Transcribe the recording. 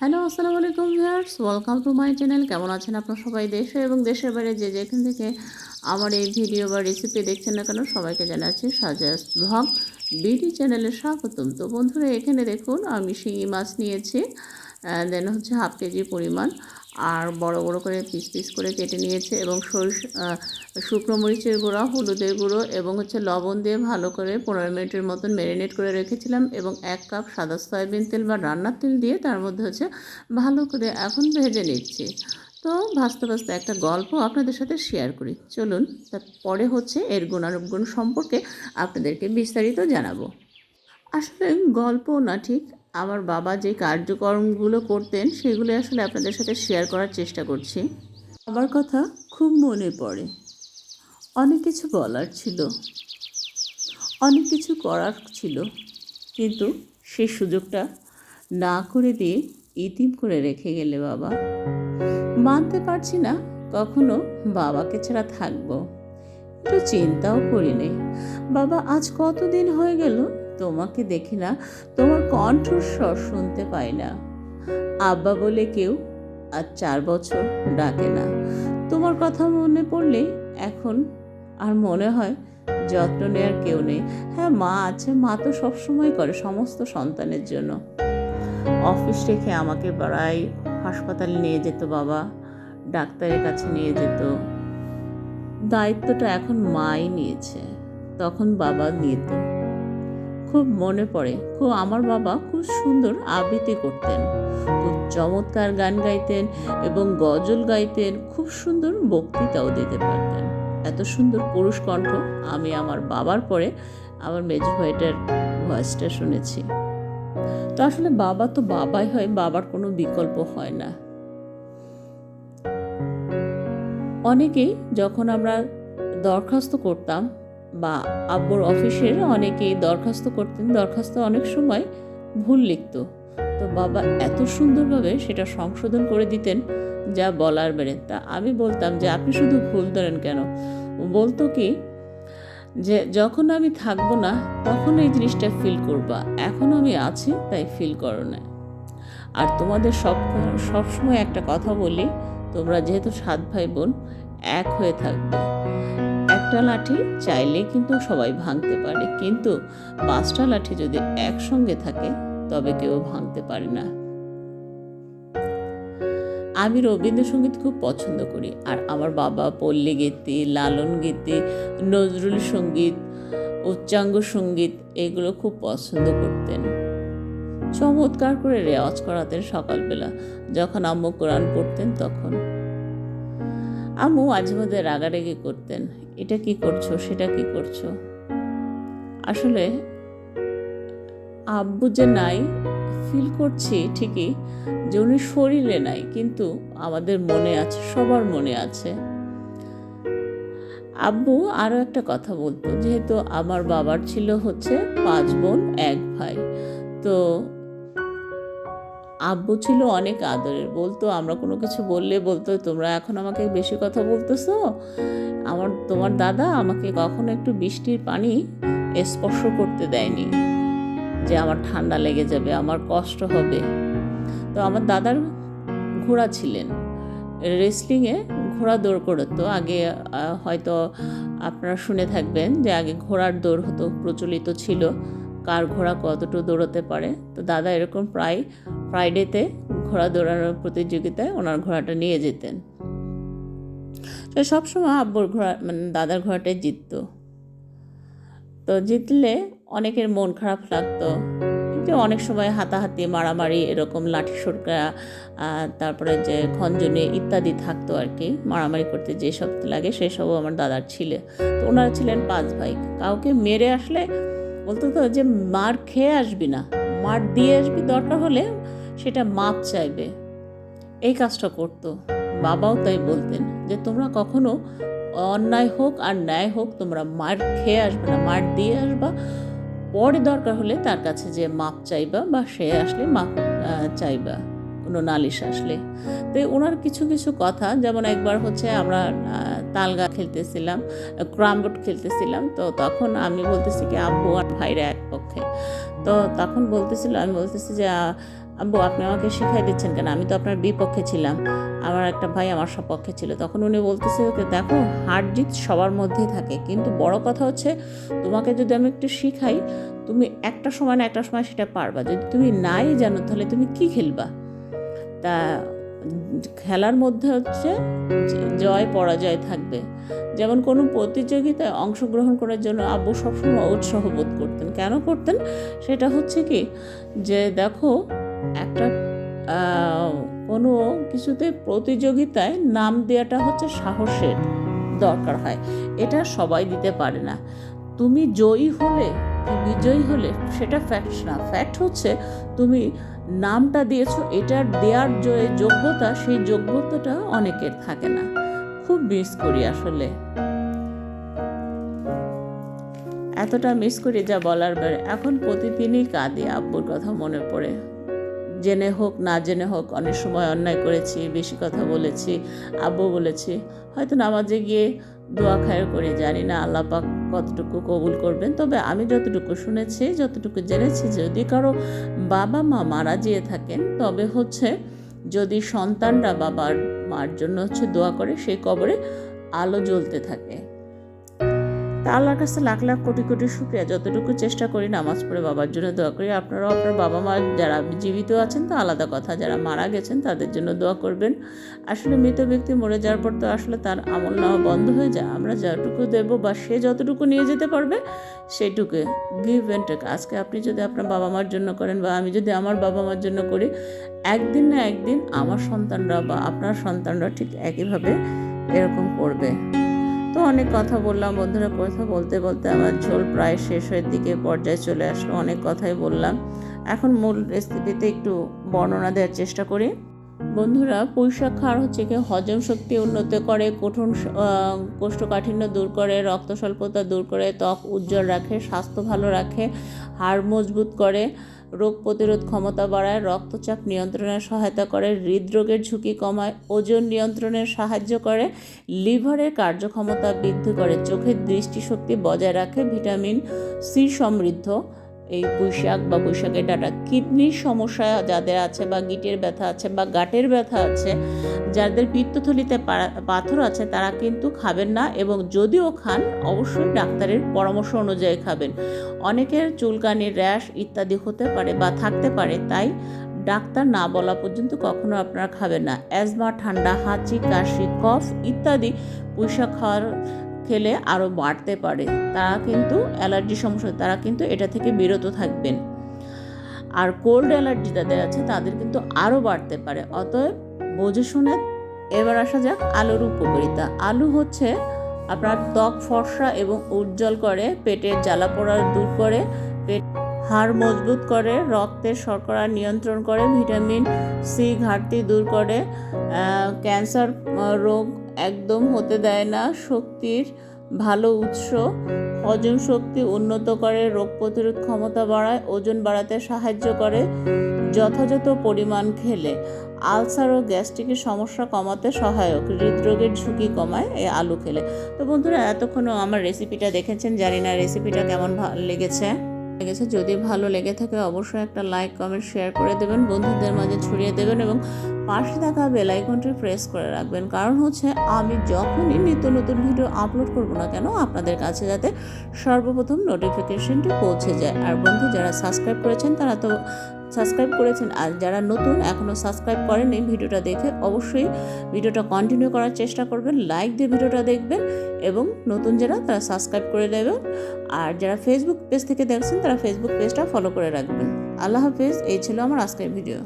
Hello, আসসালামু আলাইকুম viewers. Welcome to my channel কেমন আছেন আপনারা সবাই? দেশে এবং দেশের বাইরে যে যেখান থেকে আমার এই ভিডিও বা রেসিপি দেখছেন না কেন, সবাইকে জানাচ্ছি সাজাস ভ্লগ বিডি চ্যানেলে স্বাগতম। তো বন্ধুরা, এখানে দেখুন, আমি শিঙি মাছ নিয়েছি দেন হচ্ছে হাফ কেজি পরিমাণ। আর বড় বড় করে পিস পিস করে কেটে নিয়েছে এবং সরিষ শুকনো মরিচের গুঁড়া, হলুদের গুঁড়ো এবং হচ্ছে লবণ দিয়ে ভালো করে পনেরো মিনিটের মতন ম্যারিনেট করে রেখেছিলাম এবং এক কাপ সাদা সয়াবিন তেল বা রান্নার তেল দিয়ে তার মধ্যে হচ্ছে ভালো করে এখন ভেজে নিচ্ছি। তো ভাজতে ভাজতে একটা গল্প আপনাদের সাথে শেয়ার করি। চলুন, তারপরে হচ্ছে এর গুণানুগুণ সম্পর্কে আপনাদেরকে বিস্তারিত জানাব। আসলে গল্প না ঠিক আমার বাবা যে কার্যক্রমগুলো করতেন সেগুলো আসলে আপনাদের সাথে শেয়ার করার চেষ্টা করছি। আমার কথা খুব মনে পড়ে। অনেক কিছু বলার ছিল। অনেক কিছু করার ছিল। কিন্তু সেই সুযোগটা না করে দিয়ে ইতিম করে রেখে গেলে বাবা। মানতে পারছি না কখনো বাবাকে ছাড়া থাকব। একটু চিন্তাও করিনি। বাবা আজ কতদিন হয়ে গেল? তোমাকে দেখি না তোমার কণ্ঠস্বর শুনতে পাই না। আব্বা বলে কেউ আর চার বছর ডাকে না। তোমার কথা মনে পড়লে এখন আর মনে হয় যত্ন নেওয়ার কেউ নেই। হ্যাঁ মা আছে, মা তো সবসময় করে সমস্ত সন্তানের জন্য। অফিস রেখে আমাকে প্রায় হাসপাতালে নিয়ে যেত বাবা, ডাক্তারের কাছে নিয়ে যেত। দায়িত্বটা এখন মাই নিয়েছে, তখন বাবা নিত। খুব মনে পড়ে। খুব আমার বাবা খুব সুন্দর আবৃত্তি করতেন। খুব চমৎকার গান গাইতেন এবং গজল গাইতেন। খুব সুন্দর বক্তৃতাও দিতে পারতেন। এত সুন্দর পুরুষ কণ্ঠ আমি আমার বাবার পরে আমার মেজো ভাইটার ভয়েসটা শুনেছি। তো আসলে বাবা তো বাবাই হয়, বাবার কোনো বিকল্প হয় না। অনেকেই যখন আমরা দরখাস্ত করতাম বা আব্বুর অফিসের অনেকেই দরখাস্ত করতেন। দরখাস্ত অনেক সময় ভুল লিখত। তো বাবা এত সুন্দরভাবে সেটা সংশোধন করে দিতেন, যা বলার বেড়ে। তা আমি বলতাম যে, আপনি শুধু ভুল ধরেন কেন? বলতো কি, যে, যখন আমি থাকব না, তখন এই জিনিসটা ফিল করবা। এখন আমি আছি, তাই ফিল করো না। আর তোমাদের সব সবসময় একটা কথা বলি, তোমরা যেহেতু সাত ভাই বোন, এক হয়ে থাকবে। একটা লাঠি চাইলে কিন্তু সবাই ভাঙতে পারে। কিন্তু পাঁচটা লাঠি যদি একসঙ্গে থাকে, তবে কেউ ভাঙতে পারে না। আমি রবীন্দ্রসঙ্গীত খুব পছন্দ করি। আর আমার বাবা পল্লী গীতি, লালন গীতি, নজরুল সংগীত, উচ্চাঙ্গ সংগীত এগুলো খুব পছন্দ করতেন। চমৎকার করে রেওয়াজ করাতেন সকালবেলা। যখন আম্মু কোরআন পড়তেন তখন। আম্মু মাঝে মধ্যে রাগারাগি করতেন, এটা কি করছ? সেটা কি করছ? আসলে আব্বু যে নাই ফিল করছি ঠিকই, যে উনি শরীরে নাই, কিন্তু আমাদের মনে আছে, সবার মনে আছে। আব্বু আরও একটা কথা বলতো, যেহেতু আমার বাবার ছিল হচ্ছে পাঁচ বোন, এক ভাই। তো আব্বু ছিল অনেক আদরের। বলতো, আমরা কোনো কিছু বললে বলতো, তোমরা এখন আমাকে বেশি কথা বলতেছো? আমার, তোমার দাদা আমাকে কখনো একটু বৃষ্টির পানি স্পর্শ করতে দেয়নি যে আমার ঠান্ডা লেগে যাবে, আমার কষ্ট হবে। তো আমার দাদার ঘোড়া ছিলেন। রেসলিংয়ে ঘোড়া দৌড় করতো। আগে হয়তো আপনারা শুনে থাকবেন যে আগে ঘোড়ার দৌড় হতো, প্রচলিত ছিল। কার ঘোড়া কতটুকু দৌড়াতে পারে? তো দাদা এরকম প্রায় ফ্রাইডেতে ঘোড়া দৌড়ানোর প্রতিযোগিতায় ওনার ঘোড়াটা নিয়ে যেতেন। তো সবসময় আব্বুর ঘোড়া মানে দাদার ঘোড়াটাই জিততো। তো জিতলে অনেকের মন খারাপ লাগতো। কিন্তু অনেক সময় হাতাহাতি, মারামারি, এরকম লাঠি সরকা তারপরে যে খঞ্জনে ইত্যাদি থাকতো আর কি, মারামারি করতে যেসব লাগে সেসবও আমার দাদার ছিল। তো ওনারা ছিলেন পাঁচ ভাই। কাউকে মেরে আসলে বলতো তো যে মার খেয়ে আসবি না, মার দিয়ে আসবি দরকার হলে সেটা মাপ চাইবে। এই কাজটা করতো। বাবাও তাই বলতেন যে তোমরা কখনো অন্যায় হোক আর ন্যায় হোক তোমরা মার খেয়ে আসবে না, মার দিয়ে আসবা। পরে দরকার হলে তার কাছে যে মাপ চাইবা বা সে আসলে মাপ চাইবা। কোনো নালিশ আসলে। তো ওনার কিছু কিছু কথা, যেমন একবার হচ্ছে আমরা তালগা খেলতেছিলাম, ক্রামবোর্ড খেলতেছিলাম, তো তখন আমি বলতেছি কি, আব্বু আর ভাইরা এক পক্ষে। তো তখন বলতেছিল, আমি বলতেছি যে আব্বু আপনি আমাকে শিখাই দিচ্ছেন কেন? আমি তো আপনার বিপক্ষে ছিলাম। আমার একটা ভাই আমার সপক্ষে ছিল। তখন উনি বলতেছে, ওকে, দেখো, হার জিত সবার মধ্যেই থাকে। কিন্তু বড় কথা হচ্ছে, তোমাকে যদি আমি একটু শিখাই, তুমি একটা সময় না একটা সময় সেটা পারবা। যদি তুমি নাই জানো, তাহলে তুমি কি খেলবা? তা, খেলার মধ্যে হচ্ছে জয়, পরাজয় থাকবে। যেমন কোনো প্রতিযোগিতায় অংশগ্রহণ করার জন্য আব্বু সবসময় উৎসাহ বোধ করতেন। কেন করতেন? সেটা হচ্ছে কি যে, দেখো, একটা কোনো কিছুতে প্রতিযোগিতায় নাম দেওয়াটা হচ্ছে সাহসের দরকার হয়। এটা সবাই দিতে পারে না। তুমি জয়ী হলে বিজয়ী হলে সেটা ফ্যাক্ট না। ফ্যাক্ট হচ্ছে তুমি নামটা দিয়েছ, এটার দেওয়ার যে যোগ্যতা, সেই যোগ্যতাটা অনেকের থাকে না। খুব মিস করি আসলে। এতটা মিস করি যা বলার বেড়ে এখন প্রতিদিনই কাঁদি আব্বুর কথা মনে পড়ে। জেনে হোক, না জেনে হোক, অনেক সময় অন্যায় করেছি, বেশি কথা বলেছি, আব্বু বলেছি, হয়তো নামাজে গিয়ে দোয়া খায়ের করে, জানি না, আল্লাহ পাক কতটুকু কবুল করবেন। তবে আমি যতটুকু শুনেছি, যতটুকু জেনেছি, যদি কারও বাবা মা মারা যেয়ে থাকেন, তবে হচ্ছে যদি সন্তানরা বাবার মার জন্য হচ্ছে দোয়া করে, সেই কবরে আলো জ্বলতে থাকে। তা আল্লাহর কাছে লাখ লাখ কোটি কোটি শুক্রিয়া। যতটুকু চেষ্টা করি নামাজ পড়ে বাবার জন্য দোয়া করি। আপনারাও আপনার বাবা মা যারা জীবিত আছেন, তো আলাদা কথা। যারা মারা গেছেন, তাদের জন্য দোয়া করবেন। আসলে মৃত ব্যক্তি মরে যাওয়ার পর তো আসলে তার আমল নেওয়া বন্ধ হয়ে যায়। আমরা যতটুকু দেব বা সে যতটুকু নিয়ে যেতে পারবে, সেটুকু গিভ অ্যান্ড টেক আজকে আপনি যদি আপনার বাবা মার জন্য করেন বা আমি যদি আমার বাবা মার জন্য করি, একদিন না একদিন আমার সন্তানরা বা আপনার সন্তানরা ঠিক একইভাবে এরকম করবে। তো অনেক কথা বললাম, বন্ধুরা কথা বলতে বলতে আমার ঝোল প্রায় শেষের দিকে পর্যায়ে চলে আসলো, অনেক কথাই বললাম। এখন মূল রেসিপিতে একটু বর্ণনা দেওয়ার চেষ্টা করি। বন্ধুরা, পুঁইশাক খাওয়ার হচ্ছে কি, হজম শক্তি উন্নত করে কঠিন কোষ্ঠকাঠিন্য দূর করে রক্ত স্বল্পতা দূর করে, ত্বক উজ্জ্বল রাখে, স্বাস্থ্য ভালো রাখে, হাড় মজবুত করে। রোগ প্রতিরোধ ক্ষমতা বাড়ায়, রক্তচাপ নিয়ন্ত্রণে সহায়তা করে, হৃদরোগের ঝুঁকি কমায়, ওজন নিয়ন্ত্রণে সাহায্য করে, লিভারের কার্যক্ষমতা বৃদ্ধি করে, চোখের দৃষ্টিশক্তি বজায় রাখে, ভিটামিন সি সমৃদ্ধ। এই পুঁইশাক বা পুঁইশাকের ডাটা কিডনির সমস্যা যাদের আছে বা গিটের ব্যথা আছে বা গাটের ব্যথা আছে, যাদের পিত্তথলিতে পাথর আছে, তারা কিন্তু খাবেন না এবং যদিও খান, অবশ্যই ডাক্তারের পরামর্শ অনুযায়ী খাবেন। অনেকের চুলকানি, র্যাশ ইত্যাদি হতে পারে বা থাকতে পারে, তাই ডাক্তার না বলা পর্যন্ত কখনো আপনারা খাবেন না। অ্যাজমা, ঠান্ডা, হাঁচি, কাশি, কফ ইত্যাদি পুঁইশাক খাওয়ার খেলে আরও বাড়তে পারে। তারা কিন্তু অ্যালার্জি সমস্যা, তারা কিন্তু এটা থেকে বিরত থাকবেন। আর কোল্ড অ্যালার্জি যাদের আছে, তাদের কিন্তু আরও বাড়তে পারে। অতএব বুঝে শুনে এবার আসা যাক আলুর উপকারিতা। আলু হচ্ছে আপনার ত্বক ফর্সা এবং উজ্জ্বল করে, পেটের জ্বালা পোড়া দূর করে, পেট হাড় মজবুত করে, রক্তের শর্করা নিয়ন্ত্রণ করে, ভিটামিন সি ঘাটতি দূর করে ক্যান্সার রোগ একদম হতে দেয় না। শক্তির ভালো উৎস। হজম শক্তি উন্নত করে, রোগ প্রতিরোধ ক্ষমতা বাড়ায়, ওজন বাড়াতে সাহায্য করে, যথাযথ পরিমাণ খেলে। আলসার ও গ্যাস্ট্রিকের সমস্যা কমাতে সহায়ক। হৃদরোগের ঝুঁকি কমায় এই আলু খেলে। তো বন্ধুরা, এতক্ষণও আমার রেসিপিটা দেখেছেন? জানি না রেসিপিটা কেমন লেগেছে। লেগেছে। যদি ভালো লেগে থাকে অবশ্যই একটা লাইক কমেন্ট শেয়ার করে দেবেন। বন্ধুদের মাঝে ছড়িয়ে দেবেন এবং পাশে থাকা বেল আইকনটি প্রেস করে রাখবেন। কারণ হচ্ছে আমি যখনই নিত্য নতুন ভিডিও আপলোড করব না কেন, আপনাদের কাছে যাতে সর্বপ্রথম নোটিফিকেশনটি পৌঁছে যায়। আর বন্ধু, যারা সাবস্ক্রাইব করেছেন তারা তো সাবস্ক্রাইব করেছেন। আর যারা নতুন এখনও সাবস্ক্রাইব করেননি ভিডিওটা দেখে অবশ্যই ভিডিওটা কন্টিনিউ করার চেষ্টা করবেন লাইক দিয়ে ভিডিওটা দেখবেন এবং নতুন যারা, তারা সাবস্ক্রাইব করে দেবেন। আর যারা ফেসবুক পেজ থেকে দেখছেন, তারা ফেসবুক পেজটা ফলো করে রাখবেন। আল্লাহ হাফেজ, এই ছিল আমার আজকের ভিডিও